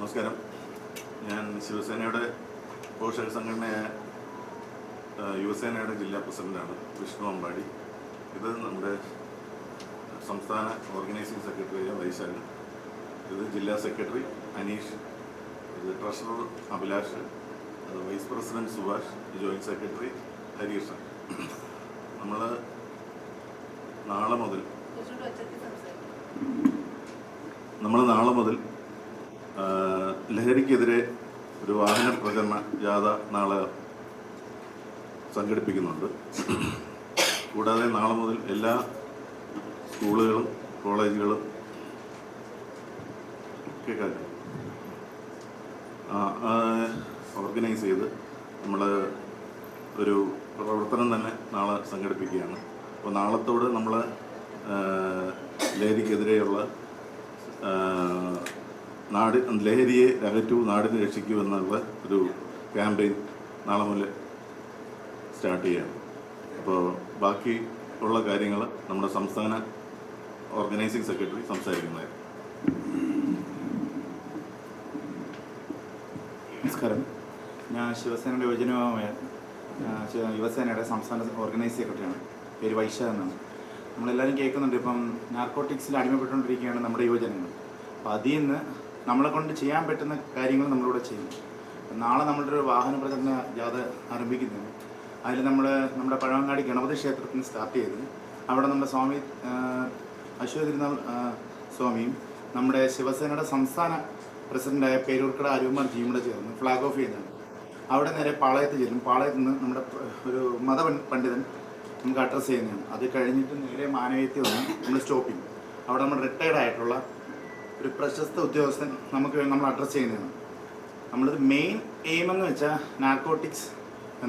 നമസ്കാരം. ഞാൻ ശിവസേനയുടെ പോഷക സംഘടനയായ യുവസേനയുടെ ജില്ലാ പ്രസിഡന്റാണ് വിഷ്ണു അമ്പാടി. ഇത് നമ്മുടെ സംസ്ഥാന ഓർഗനൈസിംഗ് സെക്രട്ടറിയായ വൈശാഖ് ഇത് ജില്ലാ സെക്രട്ടറി അനീഷ് ഇത് ട്രഷറർ അഭിലാഷ് അത് vice president Subhash joint secretary Harish. നമ്മൾ നാളെ മുതൽ നമ്മൾ നാളെ മുതൽ ലഹരിക്കെതിരെ ഒരു വാഹന പ്രചരണ ജാഥ നാളെ സംഘടിപ്പിക്കുന്നുണ്ട്. കൂടാതെ നാളെ മുതൽ എല്ലാ സ്കൂളുകളും കോളേജുകളും ഓർഗനൈസ് ചെയ്ത് നമ്മൾ ഒരു പ്രവർത്തനം തന്നെ നാളെ സംഘടിപ്പിക്കുകയാണ്. അപ്പോൾ നാളത്തോട് നമ്മൾ ലഹരിക്കെതിരെയുള്ള നാട് ലഹരിയെ അകറ്റൂ നാടിനെ രക്ഷിക്കൂ എന്നുള്ള ഒരു ക്യാമ്പയിൻ നാളെ മുതൽ സ്റ്റാർട്ട് ചെയ്യാണ്. അപ്പോൾ ബാക്കി ഉള്ള കാര്യങ്ങൾ നമ്മുടെ സംസ്ഥാന ഓർഗനൈസിംഗ് സെക്രട്ടറി സംസാരിക്കുന്നതായിരുന്നു. നമസ്കാരം. ഞാൻ ശിവസേനയുടെ യുവജനമായ യുവസേനയുടെ സംസ്ഥാന ഓർഗനൈസ് സെക്രട്ടറിയാണ്. പേര് വൈശ എന്നാണ്. നമ്മളെല്ലാവരും കേൾക്കുന്നുണ്ട്. ഇപ്പം നാർക്കോട്ടിക്സിൽ അടിമപ്പെട്ടുകൊണ്ടിരിക്കുകയാണ് നമ്മുടെ യുവജനങ്ങൾ. അപ്പോൾ അതിൽ നിന്ന് നമ്മളെ കൊണ്ട് ചെയ്യാൻ പറ്റുന്ന കാര്യങ്ങൾ നമ്മളിവിടെ ചെയ്യും. നാളെ നമ്മളുടെ ഒരു വാഹന പ്രചരണ ജാഥ ആരംഭിക്കുന്നു. അതിൽ നമ്മൾ നമ്മുടെ പഴവങ്ങാടി ഗണപതി ക്ഷേത്രത്തിൽ സ്റ്റാർട്ട് ചെയ്ത് അവിടെ നമ്മുടെ സ്വാമി ആ, അശ്വതി തിരുനാൾ സ്വാമിയും നമ്മുടെ ശിവസേനയുടെ സംസ്ഥാന പ്രസിഡന്റായ പേരൂർക്കട അരുമാർ കൂടെ ചേർന്ന് ഫ്ലാഗ് ഓഫ് ചെയ്താണ്. അവിടെ നേരെ പാളയത്ത് ചെല്ലും. പാളയത്ത് നിന്ന് നമ്മുടെ ഒരു മത പണ്ഡിതൻ നമുക്ക് അഡ്രസ്സ് ചെയ്യുന്നതാണ്. അത് കഴിഞ്ഞിട്ട് നേരെ മാനവീയത്തിൽ വന്ന് നമ്മൾ സ്റ്റോപ്പ് ചെയ്യും. അവിടെ നമ്മൾ റിട്ടയർഡ് ആയിട്ടുള്ള ഒരു പ്രശസ്ത ഉദ്യോഗസ്ഥൻ നമുക്ക് നമ്മൾ അഡ്രസ്സ് ചെയ്യുന്നതാണ്. നമ്മളത് മെയിൻ എയിം എന്ന് വെച്ചാൽ നാർക്കോട്ടിക്സ്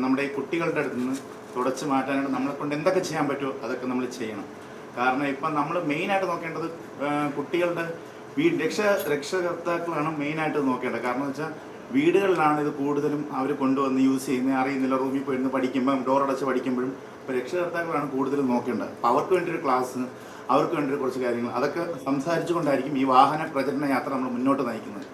നമ്മുടെ ഈ കുട്ടികളുടെ അടുത്ത് നിന്ന് തുടച്ച് മാറ്റാനായിട്ട് നമ്മളെ കൊണ്ട് എന്തൊക്കെ ചെയ്യാൻ പറ്റുമോ അതൊക്കെ നമ്മൾ ചെയ്യണം. കാരണം ഇപ്പം നമ്മൾ മെയിനായിട്ട് നോക്കേണ്ടത് കുട്ടികളുടെ വീ രക്ഷ രക്ഷകർത്താക്കളാണ് മെയിനായിട്ട് നോക്കേണ്ടത്. കാരണം എന്ന് വെച്ചാൽ വീടുകളിലാണ് ഇത് കൂടുതലും അവർ കൊണ്ടുവന്ന് യൂസ് ചെയ്യുന്നത്. അറിയുന്നില്ല റൂമിൽ പോയിരുന്ന് പഠിക്കുമ്പം ഡോർ അടച്ച് പഠിക്കുമ്പോഴും ഇപ്പോൾ രക്ഷകർത്താക്കളാണ് കൂടുതലും നോക്കേണ്ടത്. അപ്പോൾ അവർക്ക് വേണ്ടി ഒരു ക്ലാസ് അവർക്ക് വേണ്ടി കുറച്ച് കാര്യങ്ങൾ അതൊക്കെ സംസാരിച്ചുകൊണ്ടായിരിക്കും ഈ വാഹന പ്രചരണ യാത്ര നമ്മൾ മുന്നോട്ട് നയിക്കുന്നത്.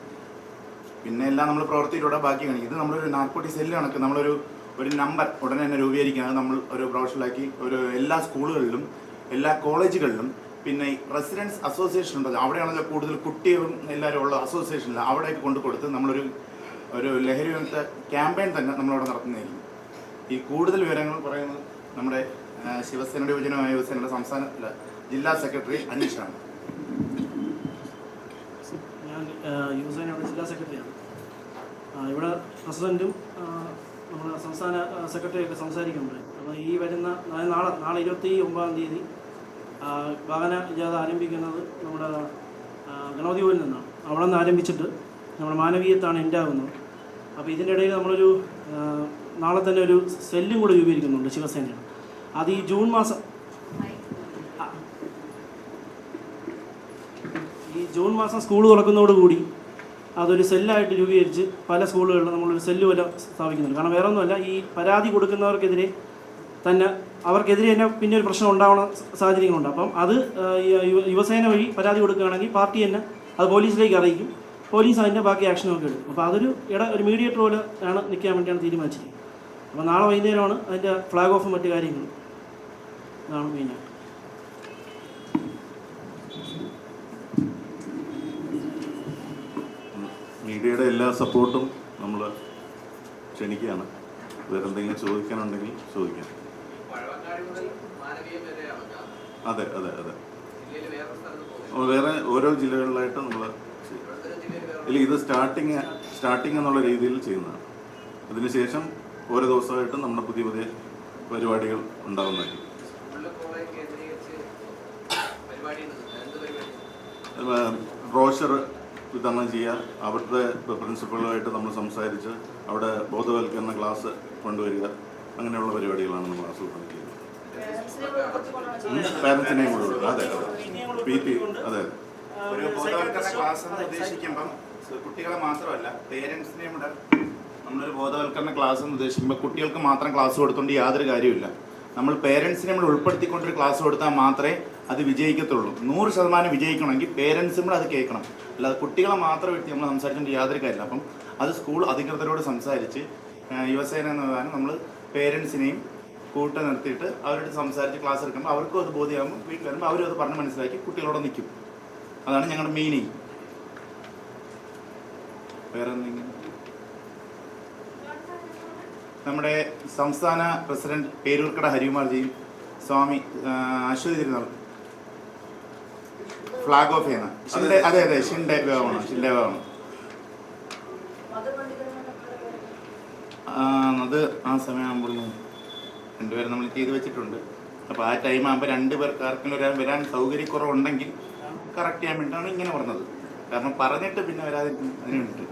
പിന്നെ എല്ലാം നമ്മൾ പ്രവർത്തിയിലൂടെ ബാക്കി കാണിക്കും ഇത് നമ്മളൊരു നാർക്കോട്ടിക് സെല്ല് കണക്ക് നമ്മളൊരു ഒരു നമ്പർ ഉടനെ തന്നെ രൂപീകരിക്കുകയാണ്. നമ്മൾ ഒരു പ്രൊഫഷണലാക്കി ഒരു എല്ലാ സ്കൂളുകളിലും എല്ലാ കോളേജുകളിലും പിന്നെ റെസിഡൻസ് അസോസിയേഷൻ ഉണ്ടല്ലോ അവിടെയാണല്ലോ കൂടുതൽ കുട്ടികളും എല്ലാവരും ഉള്ള അസോസിയേഷനിൽ അവിടേക്ക് കൊണ്ടു കൊടുത്ത് നമ്മളൊരു ഒരു ലഹരി വിമുക്ത ക്യാമ്പയിൻ തന്നെ നമ്മളവിടെ നടത്തുന്നതായിരിക്കും. ഈ കൂടുതൽ വിവരങ്ങൾ പറയുന്നത് നമ്മുടെ ശിവസേനയുടെ യുവജനമായ യുവസേനയുടെ സംസ്ഥാന ജില്ലാ സെക്രട്ടറി അനീഷാണ്. യുവസേനയുടെ ജില്ലാ സെക്രട്ടറിയാണ്. ഇവിടെ പ്രസിഡന്റും നമ്മുടെ സംസ്ഥാന സെക്രട്ടറിയൊക്കെ സംസാരിക്കുന്നുണ്ട് അപ്പോൾ ഈ വരുന്ന നാളെ നാളെ ഇരുപത്തി ഒമ്പതാം തീയതി വാഹന ജാഥ ആരംഭിക്കുന്നത് നമ്മുടെ ഗണപതിപൂരിൽ നിന്നാണ്. അവിടെ നിന്ന് ആരംഭിച്ചിട്ട് നമ്മുടെ മാനവീയത്താണ് എന്റെ ആകുന്നത് അപ്പോൾ ഇതിന്റെ ഇടയിൽ നമ്മളൊരു നാളെ തന്നെ ഒരു സെല്ലും കൂടെ രൂപീകരിക്കുന്നുണ്ട് ശിവസേനയാണ് അത് ഈ ജൂൺ മാസം. ഈ ജൂൺ മാസം സ്കൂൾ തുറക്കുന്നതോടുകൂടി അതൊരു സെല്ലായിട്ട് രൂപീകരിച്ച് പല സ്കൂളുകളിലും നമ്മളൊരു സെല്ല് പോലെ സ്ഥാപിക്കുന്നുണ്ട്. കാരണം വേറെ ഒന്നുമല്ല ഈ പരാതി കൊടുക്കുന്നവർക്കെതിരെ തന്നെ അവർക്കെതിരെ തന്നെ പിന്നെ ഒരു പ്രശ്നം ഉണ്ടാവുന്ന സാഹചര്യങ്ങളുണ്ട്. അപ്പം അത് യുവസേന വഴി പരാതി കൊടുക്കുകയാണെങ്കിൽ പാർട്ടി തന്നെ അത് പോലീസിലേക്ക് അറിയിക്കും. പോലീസ് അതിന്റെ ബാക്കി ആക്ഷനൊക്കെ എടുക്കും. അപ്പോൾ അതൊരു ഇട ഒരു മീഡിയേറ്റർ പോലെ ആണ് നിൽക്കാൻ വേണ്ടിയാണ് തീരുമാനിച്ചിരിക്കുന്നത്. അപ്പോൾ നാളെ വൈകുന്നേരമാണ് അതിന്റെ ഫ്ലാഗ് ഓഫും മറ്റു കാര്യങ്ങളും. ഇതാണ് മെയിനായിട്ട് മീഡിയയുടെ എല്ലാ സപ്പോർട്ടും നമ്മൾ ക്ഷണിക്കുകയാണ്. വേറെന്തെങ്കിലും ചോദിക്കാനുണ്ടെങ്കിൽ ചോദിക്കാം. അതെ അതെ അതെ. വേറെ ഓരോ ജില്ലകളിലായിട്ട് നമ്മൾ ഇല്ല ഇത് സ്റ്റാർട്ടിങ് സ്റ്റാർട്ടിങ് എന്നുള്ള രീതിയിൽ ചെയ്യുന്നതാണ്. അതിനുശേഷം ഓരോ ദിവസമായിട്ടും നമ്മുടെ പുതിയ പുതിയ പരിപാടികൾ ഉണ്ടാകുന്നതായിരിക്കും ബ്രോഷർ വിതരണം ചെയ്യുക. അവരുടെ പ്രിൻസിപ്പളുമായിട്ട് നമ്മൾ സംസാരിച്ച് അവിടെ ബോധവൽക്കരണ ക്ലാസ് കൊണ്ടുവരിക. അങ്ങനെയുള്ള പരിപാടികളാണ് നമ്മൾ ആസൂത്രണം ചെയ്യുന്നത് പാരൻസിനെയും കൂടെ. അതെ അതെ. പി ടി അതെ. ഒരു ബോധവൽക്കരണ ക്ലാസ് എന്ന് ഉദ്ദേശിക്കുമ്പം കുട്ടികളെ മാത്രമല്ല പേരൻസിനെയും കൂടെ നമ്മളൊരു ബോധവൽക്കരണ ക്ലാസ് എന്ന് ഉദ്ദേശിക്കുമ്പോൾ കുട്ടികൾക്ക് മാത്രം ക്ലാസ് കൊടുത്തുകൊണ്ട് യാതൊരു കാര്യമില്ല നമ്മൾ പേരൻസിനെ നമ്മൾ ഉൾപ്പെടുത്തിക്കൊണ്ടൊരു ക്ലാസ് കൊടുത്താൽ മാത്രമേ അത് വിജയിക്കത്തുള്ളൂ. നൂറ് ശതമാനം വിജയിക്കണമെങ്കിൽ പേരൻസും കൂടെ അത് കേൾക്കണം. അല്ലാതെ കുട്ടികളെ മാത്രം എടുത്ത് നമ്മൾ സംസാരിച്ചുകൊണ്ട് യാതൊരു കാര്യമില്ല. അപ്പം അത് സ്കൂൾ അധികൃതരോട് സംസാരിച്ച് യുവസേന എന്ന് പറഞ്ഞാൽ നമ്മൾ പേരൻസിനെയും കൂട്ടം നിർത്തിയിട്ട് അവരോട് സംസാരിച്ച് ക്ലാസ് എടുക്കുമ്പോൾ അവർക്കും അത് ബോധ്യമാകുമ്പോൾ വീട്ടിൽ വരുമ്പോൾ അവരും അത് പറഞ്ഞ് മനസ്സിലാക്കി കുട്ടികളോട് നിൽക്കും. അതാണ് ഞങ്ങളുടെ മീനിങ് വേറെ എന്തെങ്കിലും നമ്മുടെ സംസ്ഥാന പ്രസിഡന്റ് പേരൂർക്കട ഹരികുമാർജിയും സ്വാമി അശ്വതി തിരുനാൾ ഫ്ലാഗ് ഓഫ് ചെയ്യുന്ന ഷിൻഡെ അതെ അതെ ഷിൻഡെ വിഭാഗമാണ് ഷിൻഡെ വിഭാഗമാണ്. അത് ആ സമയമാകുമ്പോഴും രണ്ടുപേരും നമ്മൾ ചെയ്തു വെച്ചിട്ടുണ്ട്. അപ്പോൾ ആ ടൈം ആകുമ്പോൾ രണ്ട് പേർക്ക് ആർക്കെങ്കിലും ഒരാൾ വരാൻ സൗകര്യക്കുറവുണ്ടെങ്കിൽ കറക്റ്റ് ചെയ്യാൻ വേണ്ടിയിട്ടാണ് ഇങ്ങനെ പറഞ്ഞത്. കാരണം പറഞ്ഞിട്ട് പിന്നെ വരാതിരിക്കും അതിന് വേണ്ടിയിട്ട്